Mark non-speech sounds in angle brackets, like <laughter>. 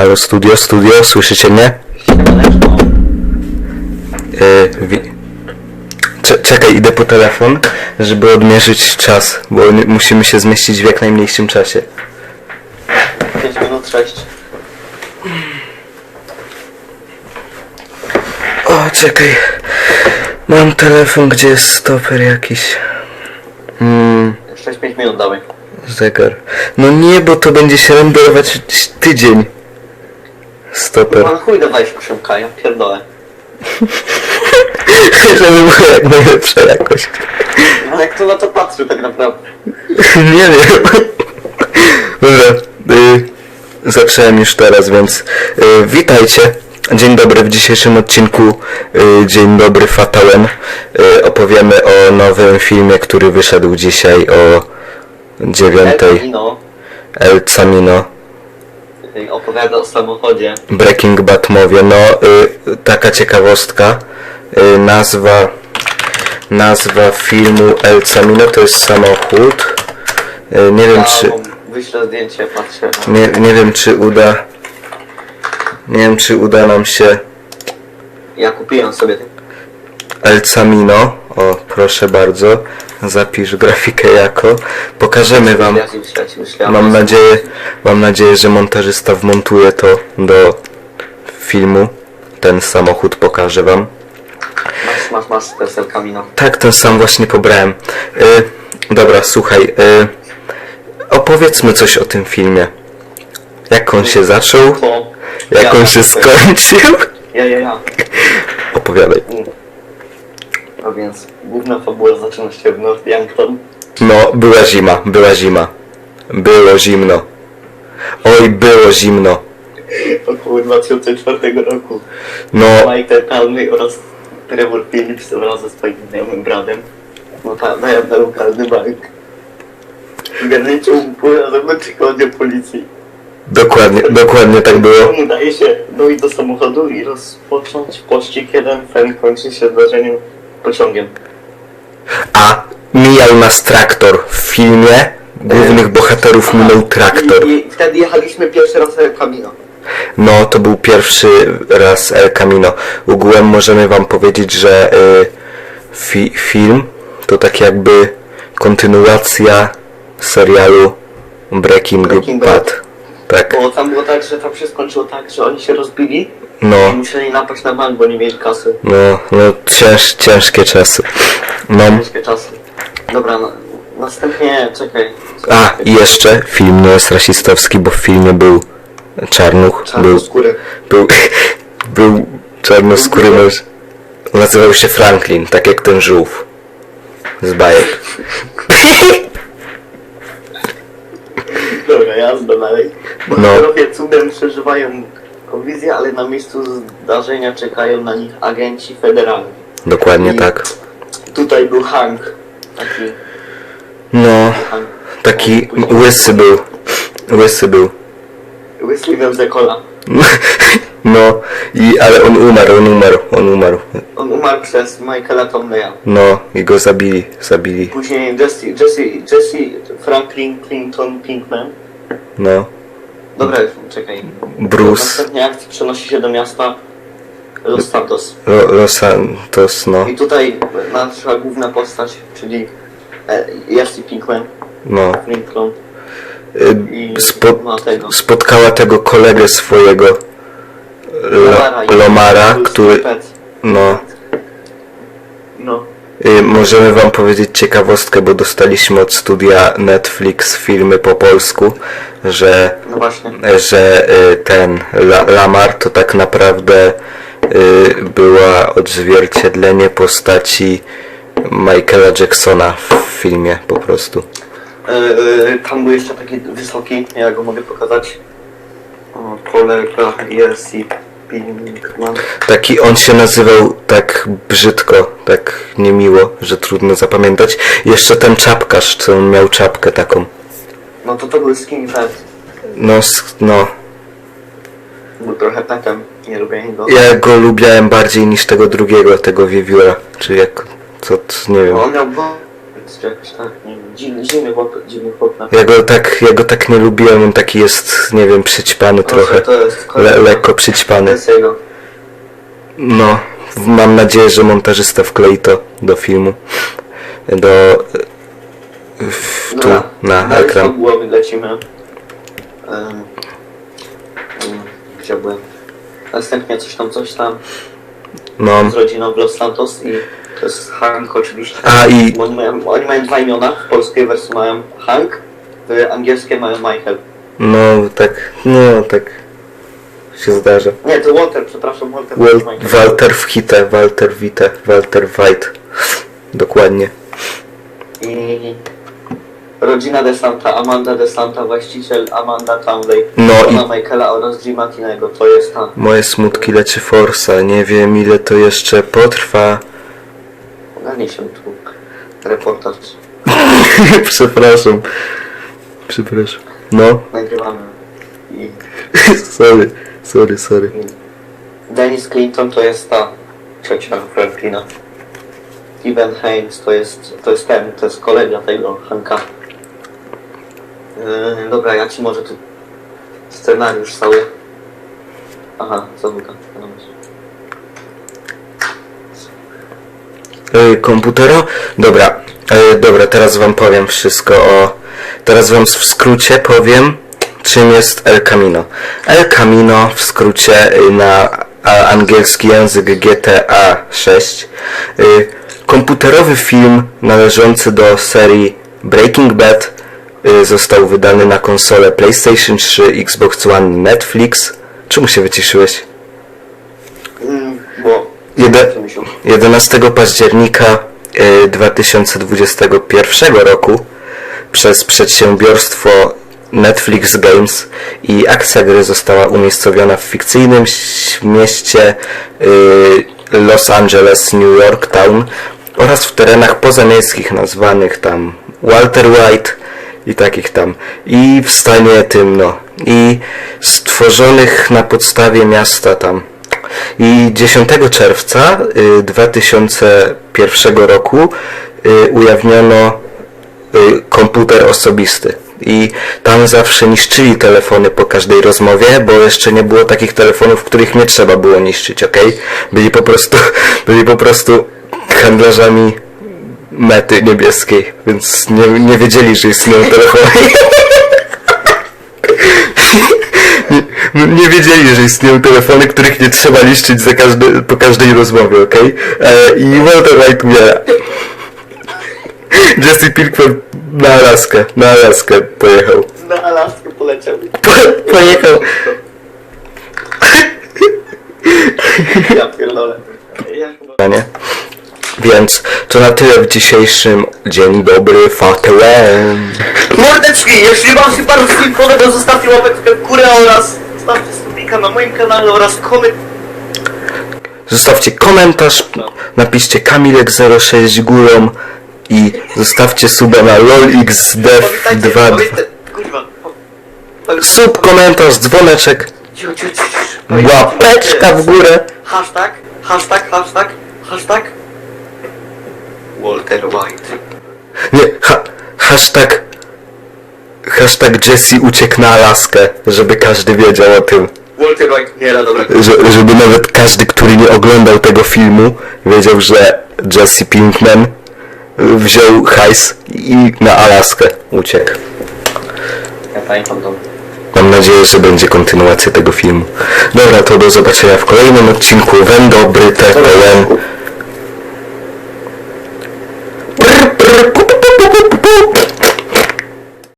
Halo studio, studio, słyszycie mnie? Yy, wi- Cze- czekaj, idę po telefon, żeby odmierzyć czas, bo nie- musimy się zmieścić w jak najmniejszym czasie. 5 minut 6. O, czekaj. Mam telefon, gdzie jest stoper jakiś. Mm, 6-5 minut dawaj. zegar. No nie, bo to będzie się renderować tydzień. Stoper. Pan chuj dawaj w krzymka, ja pierdolę. <laughs> Żeby była jak najlepsza jakość. No jak to na to patrzy tak naprawdę? <laughs> Nie wiem. Dobra. Y, zacząłem już teraz, więc y, witajcie. Dzień dobry w dzisiejszym odcinku. Y, dzień dobry Fatałem. Y, opowiemy o nowym filmie, który wyszedł dzisiaj o dziewiątej. No, El Camino. Opowiada o samochodzie. Breaking Bad mówię. No, y, taka ciekawostka. Y, nazwa nazwa filmu El Camino to jest samochód. Y, nie wiem czy... wyślę zdjęcie, patrzę. Nie, nie wiem czy uda. Nie wiem czy uda nam się Ja kupiłem sobie ten. El Camino. O, proszę bardzo. Zapisz grafikę jako. Pokażemy wam. Mam nadzieję, mam nadzieję, że montażysta wmontuje to do filmu. Ten samochód pokażę wam. Masz, masz, masz selkami, no. Tak, ten sam właśnie pobrałem. Y, dobra, słuchaj. Y, opowiedzmy coś o tym filmie. Jak on się zaczął? Jak ja, on się skończył? Ja, ja, ja. Opowiadaj. A więc główna fabuła zaczyna się w Northampton. No, była zima, była zima. Było zimno. Oj, było zimno. Około 2004 roku. No, Michael Palmy oraz Trevor Phillips wraz ze swoim znajomym bratem napadają na lokalny bank. Zgadnijcie mu pół zewnętrznych oddział policji. dokładnie, dokładnie tak było. Udaje się dojść do samochodu i rozpocząć pościg jeden, ten kończy się zdarzeniem pociągiem. A mijał nas traktor w filmie. Głównych bohaterów minął traktor. I, I wtedy jechaliśmy pierwszy raz El Camino. No, to był pierwszy raz El Camino. Ogółem możemy wam powiedzieć, że y, fi, film to tak jakby kontynuacja serialu Breaking, Breaking Bad. Bad. Tak, Bo tam było tak, że tam się skończyło tak, że oni się rozbili no, musieli napaść na bank, bo nie mieli kasy. no, no cięż, ciężkie czasy. No, Ciężkie czasy. Dobra, na, następnie czekaj. a i jeszcze film nie jest rasistowski, bo w filmie był czarnuch, był, Czarnoskóry. był, <laughs> był czarnoskóry męż. Nazywał się Franklin, tak jak ten żółw z bajek. <laughs> Dobra, jazda dalej. No. Bohaterowie cudem przeżywają kolizję, ale na miejscu zdarzenia czekają na nich agenci federalni. Dokładnie I tak. Tutaj był Hank. Taki No, Hank. taki łysy był. Łysy był. Łysy Wemzekola. <laughs> No, i, ale on umarł, on umarł, on umarł. On umarł przez Michaela Tomleya. No, i go zabili, zabili. Później Jesse, Jesse, Jesse Franklin Clinton Pinkman. No, Dobra, już czekaj. Bruce, Następnie akcja przenosi się do miasta Los Santos. Los Santos, no, I tutaj nasza główna postać, czyli e, Jesse Pinkman, no. Clinton i Y, ma tego. spotkała tego kolegę swojego, Lomara Lomara, który, no, No. Y, Możemy wam powiedzieć ciekawostkę, bo dostaliśmy od studia Netflix filmy po polsku, że, No że y, ten La, Lamar to tak naprawdę y, była odzwierciedlenie postaci Michaela Jacksona w filmie po prostu. E, e, tam był jeszcze taki wysoki, ja go mogę pokazać. O, kolega Jesse Pinkman. Taki on się nazywał tak brzydko, tak niemiło, że trudno zapamiętać. Jeszcze ten czapkarz, co on miał czapkę taką. No to to był skinny fat. No, s- no, Był trochę petem, nie lubię go. Ja go lubiałem bardziej niż tego drugiego, tego wiewióra, czy jak, co, nie wiem. On miał bo Jakoś tak, nie wiem. Dziwny, dziwny chłop, dziwny chłop na Ja go tak, ja go tak nie lubiłem, on taki jest, nie wiem, przyćpany trochę. To jest Le, lekko przyćpany. jest. No, mam nadzieję, że montażysta wklei to do filmu. Do... w- Tu, Dobra, na dalej ekran. od głowy lecimy. Um, um, gdzie byłem? Następnie coś tam, coś tam No. z rodziną w Los Santos i to jest Hank oczywiście. A i Oni mają, oni mają dwa imiona, w polskiej wersji mają Hank, w angielskie mają Michael. no tak, no tak się zdarza. Nie, to Walter, przepraszam, Walter. Wal. Walter w hite, Walter Wite, Walter White. <laughs> Dokładnie. I rodzina DeSanta, Amanda DeSanta, właściciel Amanda Townley, No żona Michaela oraz Jima Tinego, to jest ta. Moje smutki leczy forsa. Nie wiem ile to jeszcze potrwa. Ogarnij się tu reportaż. <laughs> Przepraszam. Przepraszam. No. Nagrywamy. I, <laughs> sorry, sorry, sorry. Dennis Clinton to jest ta ciocia Franklina. Steven Haynes to jest, to jest ten, to jest kolega tego Hanka. Yy, dobra, ja ci może tu scenariusz cały. Aha, zamykam. Yy, komputero? Dobra. Yy, dobra, teraz wam powiem wszystko o... Teraz wam w skrócie powiem, czym jest El Camino. El Camino w skrócie yy, na angielski język GTA 6. Yy, komputerowy film należący do serii Breaking Bad yy, został wydany na konsolę PlayStation 3, Xbox One, Netflix. Czemu się wyciszyłeś? Mm, bo... Jede- Co mi się- 11 października y, 2021 roku przez przedsiębiorstwo Netflix Games i akcja gry została umiejscowiona w fikcyjnym mieście y, Los Angeles, New York Town oraz w terenach pozamiejskich nazwanych tam Walter White i takich tam. I w stanie tym no. I stworzonych na podstawie miasta tam i 10 czerwca y, 2001 roku y, ujawniono y, komputer osobisty. I tam zawsze niszczyli telefony po każdej rozmowie, bo jeszcze nie było takich telefonów, których nie trzeba było niszczyć, ok? Byli po prostu, <laughs> byli po prostu handlarzami mety niebieskiej, więc nie, nie wiedzieli, że istnieją telefony. <laughs> <laughs> nie, nie wiedzieli, że istnieją telefony, których nie trzeba niszczyć za każdy, po każdej rozmowie, okej? E, I Walter White umiera. <laughs> Jesse Pinkman na Alaskę, na Alaskę pojechał. Na Alaskę poleciał. Po, pojechał. <laughs> Ja pierdolę. Ja chyba... Nie? Więc to na tyle w dzisiejszym Dzień Dobry Fatałem. Mordeczki, jeśli wam się bardzo film podobał, zostawcie łapeczkę w górę oraz zostawcie subika na moim kanale oraz koment... Zostawcie komentarz, napiszcie Kamilek06 górą i zostawcie suba na Pamiętajcie, lolxdev2. pamiętajcie, kurwa. po- Sub, komentarz, dzwoneczek, Cicho, cicho, cicho, cicho. łapeczka w górę. Hashtag, hashtag, hashtag, hashtag. Walter White. Nie, ha, hashtag hashtag Jesse uciekł na Alaskę, żeby każdy wiedział o tym. Walter White umiera, dobra. Że, żeby nawet każdy, który nie oglądał tego filmu, wiedział, że Jesse Pinkman wziął hajs i na Alaskę uciekł. Ja pamiętam to. Mam nadzieję, że będzie kontynuacja tego filmu. Dobra, to do zobaczenia w kolejnym odcinku. Weń dobry, TPN. Prr, prr, pu, pu, pu, pu, pu, pu.